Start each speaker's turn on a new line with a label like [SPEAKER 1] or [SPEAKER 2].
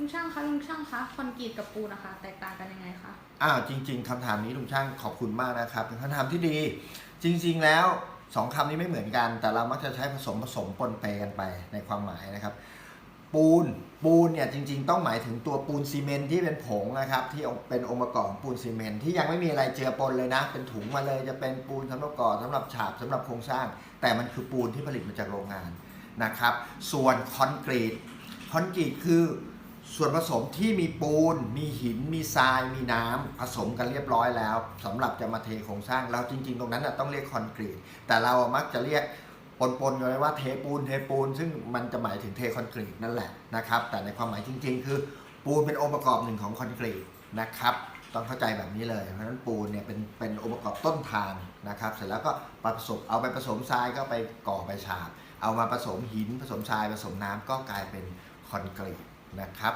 [SPEAKER 1] ลุงช่างคะลุงช่างคะคอนกรีตกับปูนนะคะแตกต่างกันยังไงคะ
[SPEAKER 2] อ้าวจริง ๆคำถามนี้ลุงช่างขอบคุณมากนะครับเป็นคำถามที่ดี จริง ๆ แล้วสองคำนี้ไม่เหมือนกัน แต่เรามักจะใช้ผสมผสมปนเปกันไปในความหมายนะครับ ปูนปูนเนี่ยจริง ๆ ต้องหมายถึงตัวปูนซีเมนต์ที่เป็นผงนะครับ ที่เป็นองค์ประกอบของปูนซีเมนต์ที่ยังไม่มีอะไรเจือปนเลยนะ เป็นถุงมาเลยจะเป็นปูนสำหรับก่อสำหรับฉาบสำหรับโครงสร้าง แต่มันคือปูนที่ผลิตมาจากโรงงานนะครับ ส่วนคอนกรีตคอนกรีตคือ ส่วนผสมที่มีปูน มีหิน มีทราย มีน้ำผสมกันเรียบร้อยแล้วสำหรับจะมาเทโครงสร้างแล้วจริง ๆ ตรงนั้นต้องเรียกคอนกรีต แต่เรามักจะเรียกปนๆกันไว้ว่าเทปูนเทปูน ซึ่งมันจะหมายถึงเทคอนกรีตนั่นแหละนะครับ แต่ในความหมายจริง ๆ คือปูนเป็นองค์ประกอบหนึ่งของคอนกรีตนะครับต้องเข้าใจแบบนี้เลย เพราะฉะนั้นปูนเนี่ยเป็นเป็นองค์ประกอบต้นทางนะครับ เสร็จแล้วก็ผสมเอาไปผสมทรายก็ไปก่อไปฉาบ เอามาผสมหินผสมทรายผสมน้ำก็กลายเป็นคอนกรีต นะครับ